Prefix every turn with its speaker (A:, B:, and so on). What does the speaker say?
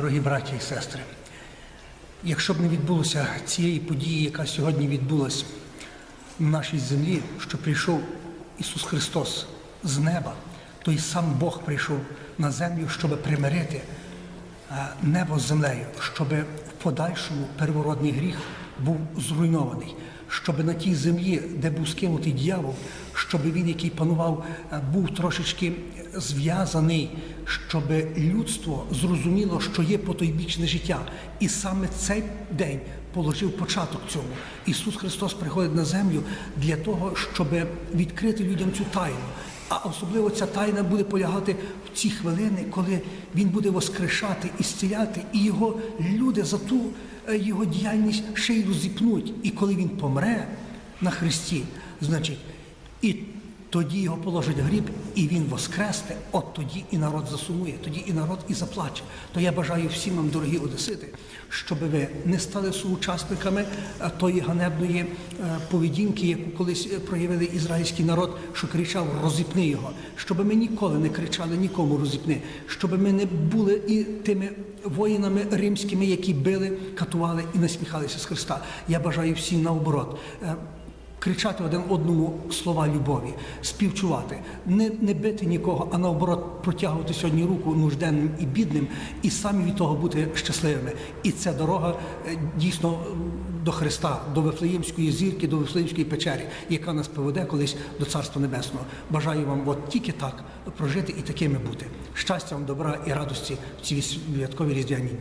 A: Дорогі браті і сестри, якщо б не відбулося цієї події, яка сьогодні відбулась на нашій землі, що прийшов Ісус Христос з неба, то й сам Бог прийшов на землю, щоб примирити е, небо з землею, щоб в подальшому первородний гріх був зруйнований, щоб на тій землі, де був скинутий дьявол, щоб він, який панував, е, був трошечки зв'язаний, щоб людство зрозуміло, що є потойбічне життя. І саме цей день положив початок цьому. Ісус Христос приходить на землю для того, щоб відкрити людям цю тайну. А особливо ця тайна буде полягати в ці хвилини, коли він буде воскрешати і зціляти, і його люди за ту е, його діяльність ще й розіпнуть. І коли він помре на Христі, значить, і тоді його положить в гріб, і він воскресне, от тоді і народ засумує, тоді і народ і заплаче. То я бажаю всім вам, дорогі одесити, щоб ви не стали соучасниками е, тої ганебної е, поведінки, яку колись е, проявили ізраїльський народ, що кричав розіпни його, щоб ми ніколи не кричали нікому розіпни, щоб ми не були і тими воїнами римськими, які били, катували і насміхалися з Христа. Я бажаю всім наоборот. Кричати один одному слова любові, співчувати, не, не бити нікого, а наоборот протягувати сьогодні руку нужденним і бідним, і самі від того бути щасливими. І це дорога е, дійсно до Христа, до Вифлеємської зірки, до Вифлеємської печері, яка нас поведе колись до Царства Небесного. Бажаю вам от тільки так прожити і такими бути. Щастя вам, добра і радості в ці святкові різдвяні дні.